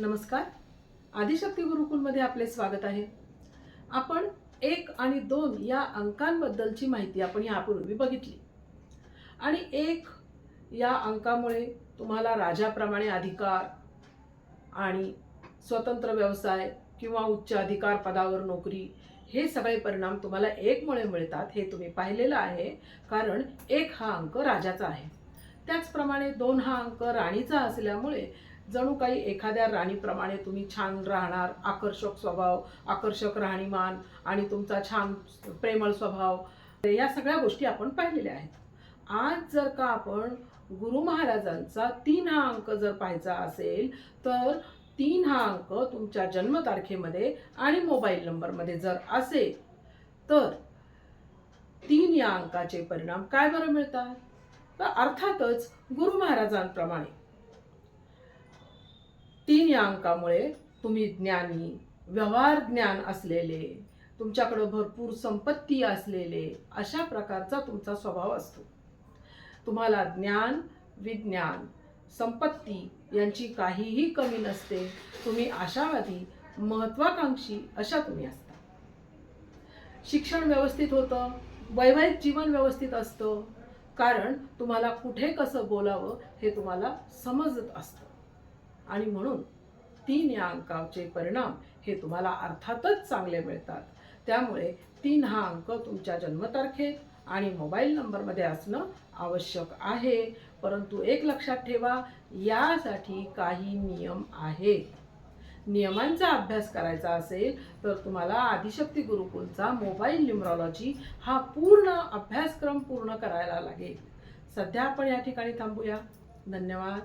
नमस्कार. आदिशक्ती गुरुकुलमध्ये आपले स्वागत आहे. आपण एक आणि दोन या अंकांबद्दलची माहिती आपण यापूर्वी बघितली. आणि एक या अंकामुळे तुम्हाला राजाप्रमाणे अधिकार आणि स्वतंत्र व्यवसाय किंवा उच्च अधिकार पदावर नोकरी हे सगळे परिणाम तुम्हाला एकमुळे मिळतात हे तुम्ही पाहिलेलं आहे. कारण एक हा अंक राजाचा आहे. त्याचप्रमाणे दोन हा अंक राणीचा असल्यामुळे जणू काही एखाद्या राणीप्रमाणे तुम्ही छान राहणार आकर्षक स्वभाव आकर्षक राहणीमान आणि तुमचा छान प्रेमळ स्वभाव या सगळ्या गोष्टी आपण पाहिलेल्या आहेत. आज जर का आपण गुरु महाराजांचा तीन हा अंक जर पाहायचा असेल तर तीन हा अंक तुमच्या जन्मतारखेमध्ये आणि मोबाईल नंबरमध्ये जर असेल तर तीन या अंकाचे परिणाम काय बरं मिळतात? तर अर्थातच गुरु महाराजांप्रमाणे तीन या अंकामुळे तुम्ही ज्ञानी व्यवहार ज्ञान असलेले तुमच्याकडं भरपूर संपत्ती असलेले अशा प्रकारचा तुमचा स्वभाव असतो. तुम्हाला ज्ञान विज्ञान संपत्ती यांची काहीही कमी नसते. तुम्ही आशावादी महत्वाकांक्षी अशा तुम्ही असता. शिक्षण व्यवस्थित होतं वैवाहिक जीवन व्यवस्थित असतं कारण तुम्हाला कुठे कसं बोलावं हे तुम्हाला समजत असतं. आणि म्हणून तीन या अंकाचे परिणाम हे तुम्हाला अर्थातच चांगले मिळतात. त्यामुळे तीन हा अंक तुमच्या जन्मतारखेत आणि मोबाईल नंबरमध्ये असणं आवश्यक आहे. परंतु एक लक्षात ठेवा यासाठी काही नियम आहेत. नियमांचा अभ्यास करायचा असेल तर तुम्हाला आदिशक्ती गुरुकुलचा मोबाईल न्युमरॉलॉजी हा पूर्ण अभ्यासक्रम पूर्ण करायला लागेल. सध्या आपण या ठिकाणी थांबूया. धन्यवाद.